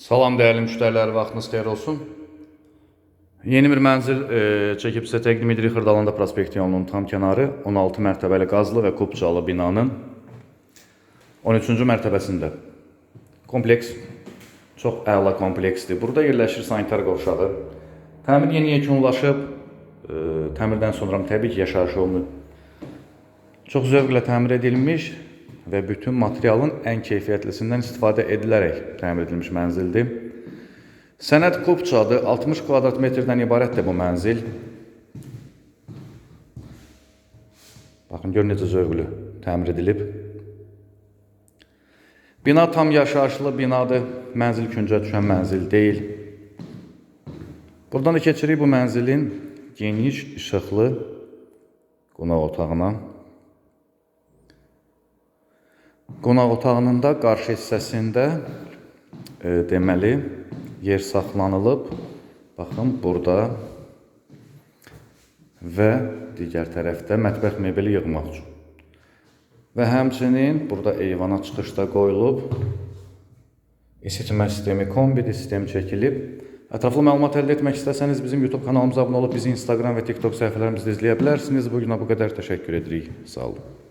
Salam dəyərli müştərilər, vaxtınız xeyir olsun. Yeni bir mənzil e, çəkib sizə təqdim edirik Xırdalanda prospekti yolunun tam kənarı 16 mərtəbəli qazlı və kubcalı binanın 13-cü mərtəbəsində. Kompleks çox əla kompleksdir. Burada yerləşir sanitar qovşağı. Təmir yeni yekunlaşıb. E, təmirdən sonra təbii ki, yaşayış olunur. Çox zövqlə təmir edilmiş və bütün materialın ən keyfiyyətlisindən istifadə edilərək təmir edilmiş mənzildir. Sənəd kubçadır, 60 kvadrat metrdən ibarətdir bu mənzil. Baxın, gör necə zövqlü təmir edilib. Bina tam yaşayışlı binadır, mənzil küncə düşən mənzil deyil. Buradan da keçirik bu mənzilin geniş işıqlı qonaq otağına. Qonaq otağının da qarşı hissəsində e, deməli yer saxlanılıb. Baxın burada və digər tərəfdə mətbəx mebeli yığmaq üçün. Və həmçinin burada eyvana çıxışda qoyulub isitmə sistemi, kombidi sistemi çəkilib. Ətraflı məlumat əldə etmək istəsəniz bizim YouTube kanalımıza abunə olub bizi Instagram və TikTok səhifələrimizdə izləyə bilərsiniz. Bu günə bu qədər təşəkkür edirik. Sağ olun.